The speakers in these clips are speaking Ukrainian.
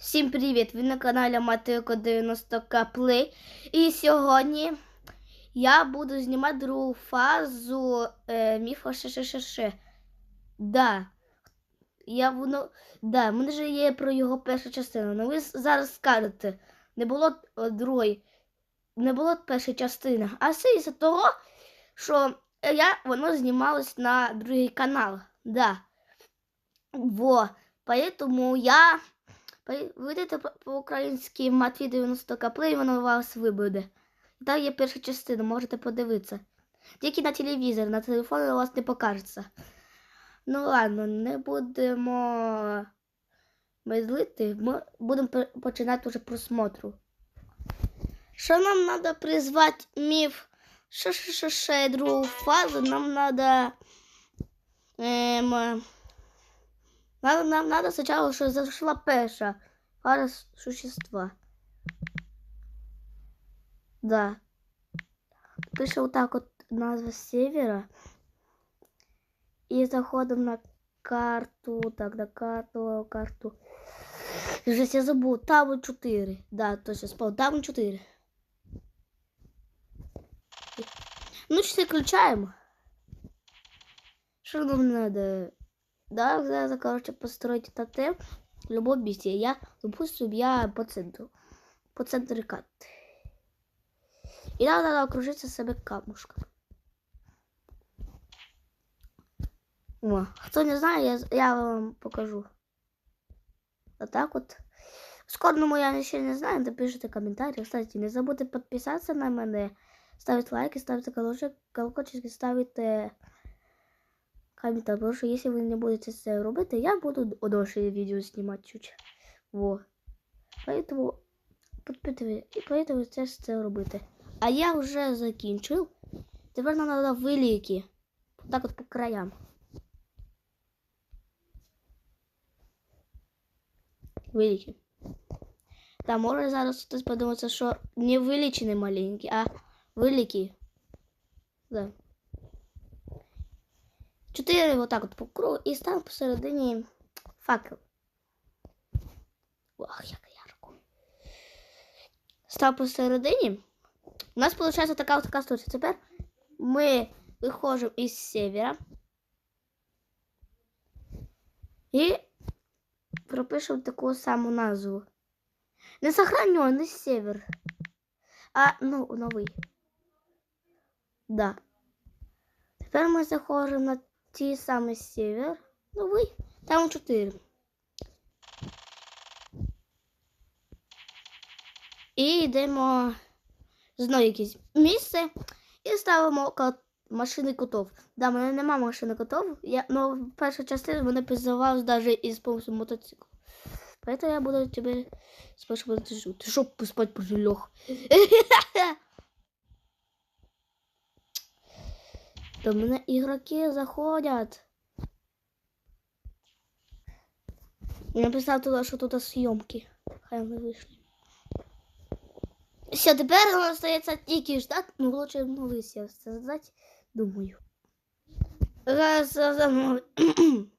Всім привіт! Ви на каналі Матико 90 Капли. І сьогодні я буду знімати другу фазу е, міфа Шишишиши. Да. Я воно. Да, мене вже є про його перша частина. Ну ви зараз скажете, не було е, другої, не було першої частини. А все із-за того, що я, воно знімалось на другий канал. Да. Во. Поэтому я Вийдете по-українськи Матвій 90 каплей, воно вас вибуде. Там є перша частина, можете подивитися. Тільки на телевізор, на телефон у вас не покажеться. Ну ладно, не будемо медлити, ми будемо починати вже просмотру. Що нам треба призвати міф? Що ще другу фазу? Нам треба. Ем, нам, нам надо сначала, что зашла перша пара существа. Да. Пише так вот назва севера. И заходим на карту. Так, на карту, карту. Вже я забув. Там 4. Да, точно спал. Там 4. Ну, 4 включаємо. Що нам надо? Да, надо, короче, построить тотем в любом. Я, допустим, я по центру. По центру карты. И нам надо окружиться себе камушком. О, кто не знает, я, я вам покажу. Вот так вот. Скорному я еще не знаю, напишите комментарии. Кстати, не забудьте подписаться на мене, ставить лайки, ставить колокольчик, колокольчик, ставить комментарий, потому что если вы не будете це робити, я буду дольше відео знімати чуть. Во. Поэтому підпитуйте, і поэтому це ж це робити. А я вже закінчив. Тепер нам треба великі. Так от по краям. Великі. Та може зараз хтось подумається, що не величі маленькі, а великі. Да. Чотири отак от по кругу і став посередині факел. Ох, як ярко. Став посередині. У нас виходить така от така ситуація. Тепер ми виходимо із севера і пропишемо таку саму назву. Не сохраню, не север. А, ну, новий. Да. Тепер ми заходимо на ті самий север. Новий. Там 4. І йдемо знову якесь місце і ставимо ко- машини котов. Да, в мене нема машини котов. Я, ну, перша частина мене підзивалась навіть із помощью мотоциклу. Поэтому я буду тебе спрашивать, ты что, ты что поспать прилег? До мене ігроки заходять. Я написав туди, що тут зйомки. Хай вони вийшли. Все, тепер нам остається тільки ждати, ну лучше сервіс создати, думаю. Зараз создам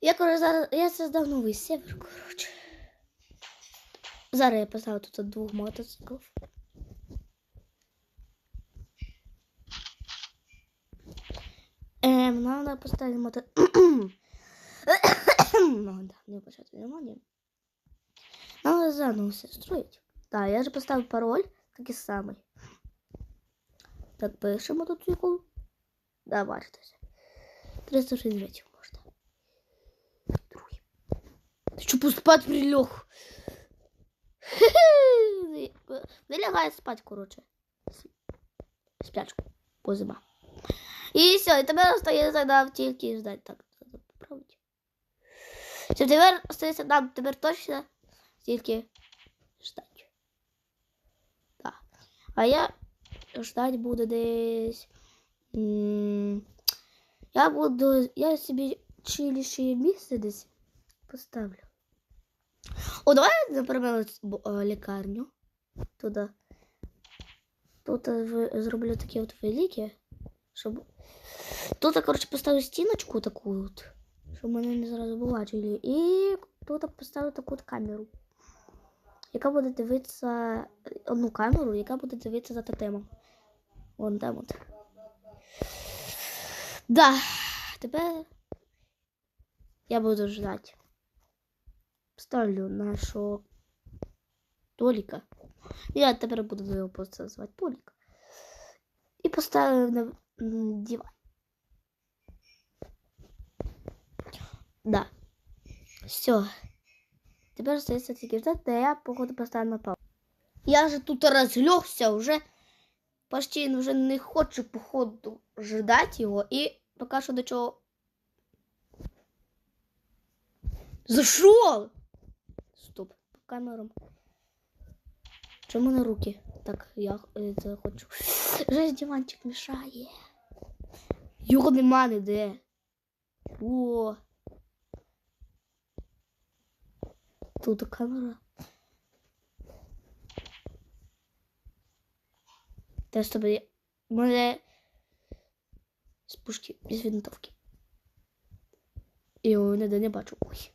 Я, коротше, зараз, я создав новий сервер, коротше. Зараз я поставлю тут двох мотоциклів. Эм, надо поставить мото... Надо не обращать внимания. Надо заново все строить. Да, я же поставил пароль, такий самый. Так, перший мотоцикл. Да, бачите. 369 можна. Другий. Ти що поспать прилег? Не лягай спать, короче. Спячку. Позима. І все, і тепер остається нам тільки ждать. Так, треба поправити. Все, тепер остається нам тепер точно тільки ждать. Так. А я ждать буду десь. Я буду. Я собі чиліше місце десь поставлю. О, давай, наприклад, е, лікарню. Туди. Тут е, зроблю такі от великі, щоб Тут, короче, поставлю стіночку таку от, щоб мене не зразу побачили. І тут поставлю таку от камеру, яка буде дивитися одну камеру, яка буде дивитися за тотемом. Вон там от. Да, тепер я буду ждать. Ставлю нашого Толіка. Я тепер буду його просто звати Толік. І поставив на м, диван. Да. Все. Тепер остається тільки ждати, та я, походу, поставлю на паузу. Я же тут розлегся уже. Почти вже не хочу, походу, ждать його. І поки що до чого. Зашел! Стоп, по камерам. Чому на руки? Так, я е, це хочу. Жесть, диванчик мішає. Його нема ніде. О. Тут камера. Та з тобі мене з пушки без винтовки. І його ніде не бачу. Ой.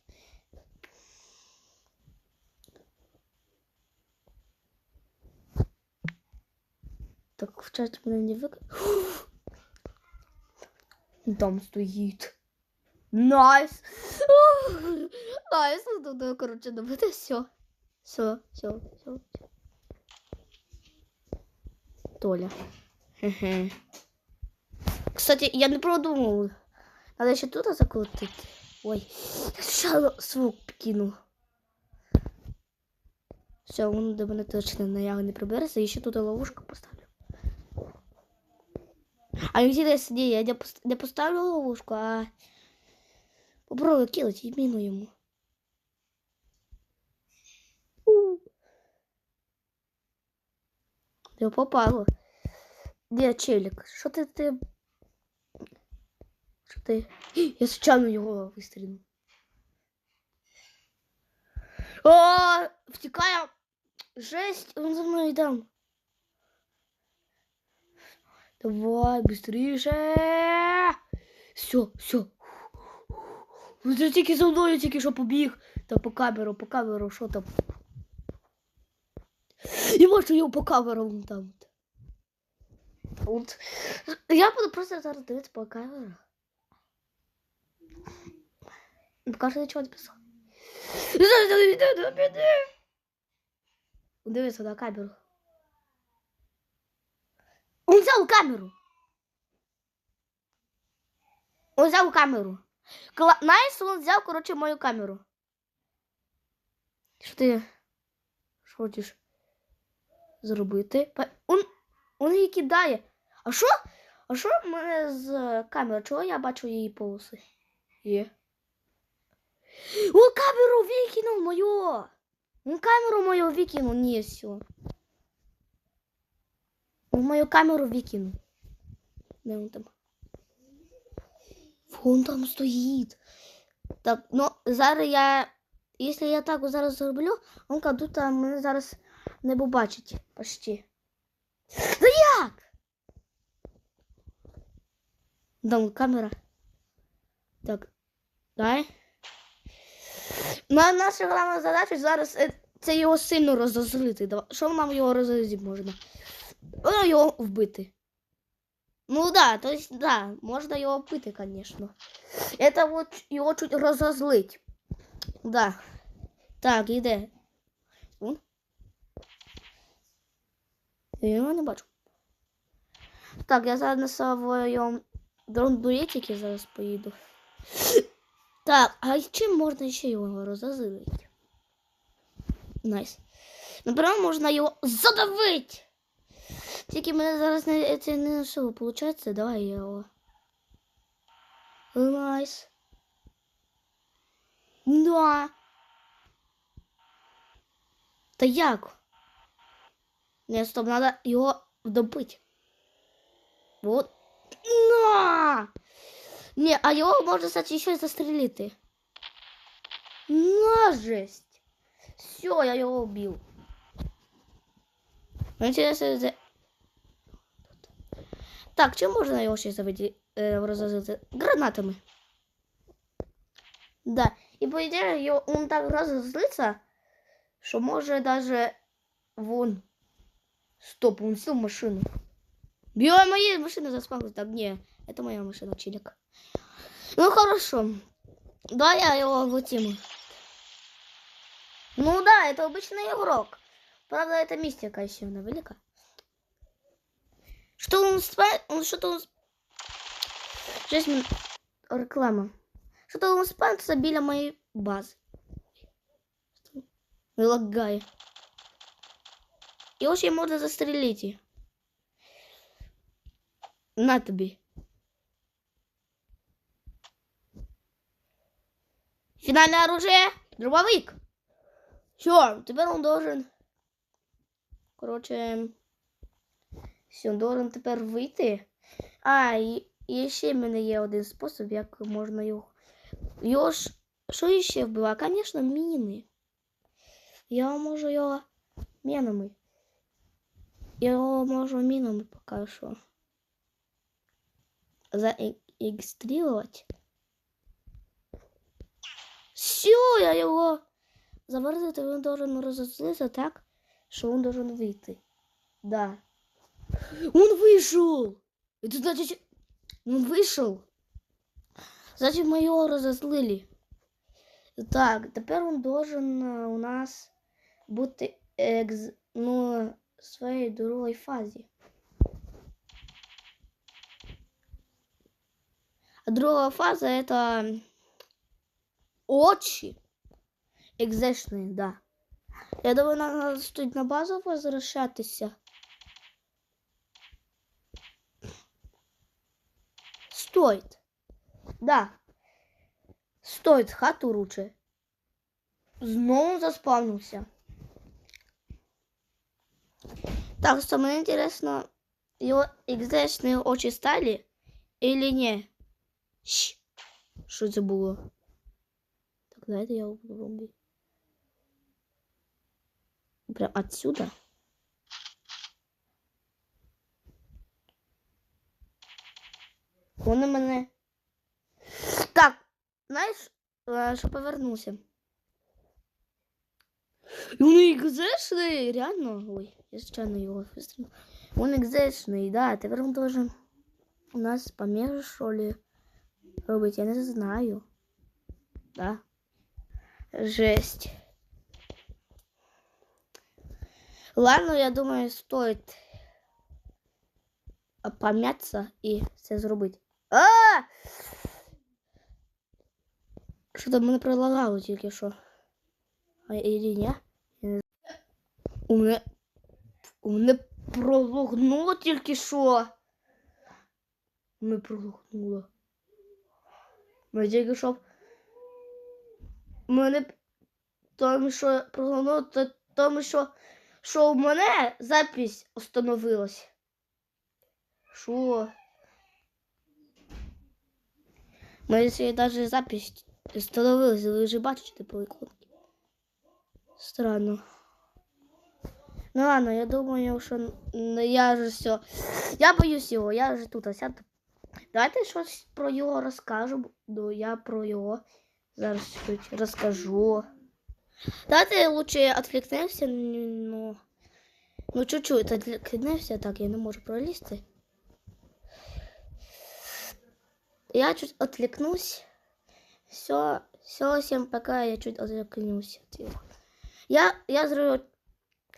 Так в чаті мене не вик... Там стоїть. Найс. Найс. Ну, ну, короче, ну, это все. Все, все, все. Толя. Кстати, я не продумал. Надо еще туда закрутить. Ой, я звук кинул. Все, он до мене точно на не прибереться. І ще тут ловушку поставлю. А интересно, не, я не, пос- не поставлю ловушку, а попробую кинуть и мину ему. У. Я попало. Де челик? Що ти ти? Що ти? Я случайно його вистрілив. О, втікає. Жесть, він за мною йде. Давай, быстріше. Все, все. Ну ти тільки за мною тільки що побіг. Та по камеру, по камеру, що там? Я бачу його по камеру вон там. От. Я буду просто зараз дивитися по камеру. Поки що нічого не писав. Дивися на камеру. Он взял камеру. Он взял камеру. Кла... Найс, он взяв, короче, мою камеру. Що ти хочеш зробити? Он, он її кидає. А що? А що в мене з камери? Чого я бачу її полоси? Є. Он камеру викинув мою. Он камеру мою викинув. Ні, все. Он мою камеру викинув. Де он там? Вон там стоїть. Так, ну зараз я. Якщо я так зараз зроблю, он как будто мене зараз не побачить почти. Да як? Там камера. Так. Дай. На наша головна задача зараз е, це його сильно розозлити. Що нам його розозлити можна? Ну, його вбити. Ну да, то есть, да, можно его вбити, конечно. Это вот его чуть розозлить. Да. Так, іде. Он? Я його не бачу. Так, я зараз на своєму дрон-дуетики зараз поїду. Так, а чим можна ще його розозлити? Найс. Наприклад, можна його задавити. Тільки мене зараз не, це не що виходить. Давай я його. Найс. Да. Та як? Не, стоп, надо його добити. Вот. На! Не, а його можна, кстати, ще й застрелити. На жесть. Все, я його вбив. Интересно. Так, чим можна його ще заведи, е, розозлити? Гранатами. Да. И по идее он так разозлится, что может даже вон. Стоп, он сел в машину. Бьем моей машины заспал. Так, не, это моя машина, чилик. Ну хорошо. Да, я его вытяну. Ну да, это обычный игрок. Правда, это мистика еще она велика. Что он спает? Он что-то он... Шесть минут. Реклама. Что-то он спается біля моей базы. Лагає. І ось її можна застрелити. На тобі. Финальное оружие. Дробовик. Все, теперь он должен. Короче. Все, должен тепер вийти. А, і, і ще в мене є один спосіб, як можна його. Його ж. Що ще вбиває? Звісно, міни. Я можу його мінами. Я його можу мінами поки що. Заекстрілювати. Все, я його заварити, то він должен розозлитися так, що він должен вийти. Да. Он вышел! Это значит, он вышел. Значит, мы его разозлили. Так, тепер он должен е, у нас бути екз... ну, в своїй другій фазі. А друга фаза это очи. Екзешные, да. Я думаю, нам надо стоит на базу возвращатися. Стоит. Да. Стоит хату лучше. Знову заспавнився. Так, самое интересно, его экзешные очи стали или не? Щ. Що це було? Так, давайте я его попробую. Прям отсюда. Вони мене. Так, знаєш, е, що повернувся. І Вони екзешний, реально. Ой, я случайно його вистрілив. Он екзешний, да, тепер він должен у нас помежу, що ли, робити, я не знаю. Да. Жесть. Ладно, я думаю, стоит помяться і це зробити. А! Що там мене пролагало тільки що? А или ні? Я не знаю. У мене у мене пролагнуло тільки що. У мене пролагнуло. Мене тільки що. У мене тому що пролагнуло, то тому що що у мене запись остановилась. Що? Моя даже запись остановилась, ви вже бачите по іконці. Странно. Ну ладно, я думаю, що я же все. Я боюсь його, я вже тут сяду. Давайте щось про його розкажу. Ну, я про його зараз чуть розкажу. Давайте лучше отвлекнемся, ну, ну чуть-чуть отвлекнемся, так, я не можу пролізти. Я чуть отвлекнусь. Все, все, всем пока, я чуть отвлекнусь от его. Я, я зроблю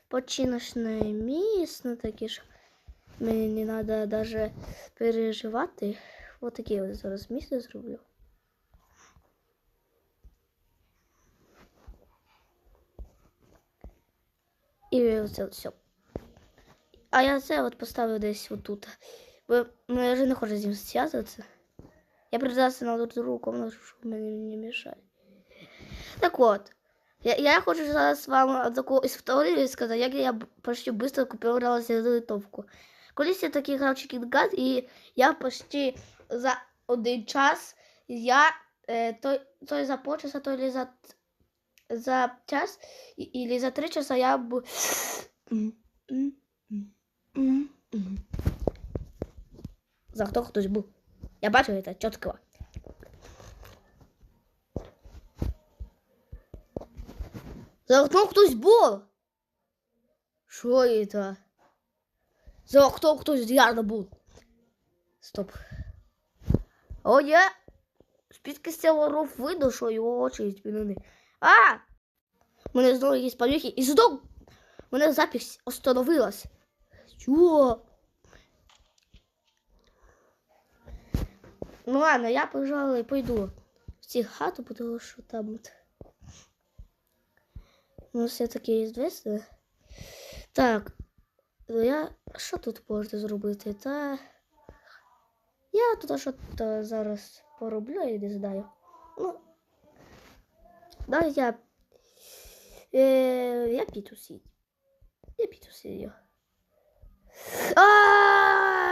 починочне місце таке ж. Мені не треба даже переживати. Ось таке от зараз місце зроблю. І оце от все. А я це от поставлю десь отут. Бо ну, я вже не хочу з ним зв'язуватися. Я придался на другу комнату, щоб мені не мешали. Так от. Я, я хочу зараз вам таку історію сказати, як я почти швидко купувала литовку. Колись я такий грав Чікінгат, і я почти за один час я е, той, той за полчаса, то ли за, за час, і, і за три часа я б. За хто хтось був. Я бачу це чітко. За окном хтось був. Що це? За окном хтось явно був. Стоп. О, ні. Спідки з цього ров видно, що його очі змінені. А! У мене знову якісь поміхи. І знов у мене запись остановилась. Чого? Ну ладно, я, пожалуй, пойду в цю хату, потому що там. Ну, все-таки известно. Так, ну я що тут можна зробити? Та я тут щось зараз пороблю, я не знаю. Ну, да, я. Е, я піду сидіти. Я піду сидіти. А!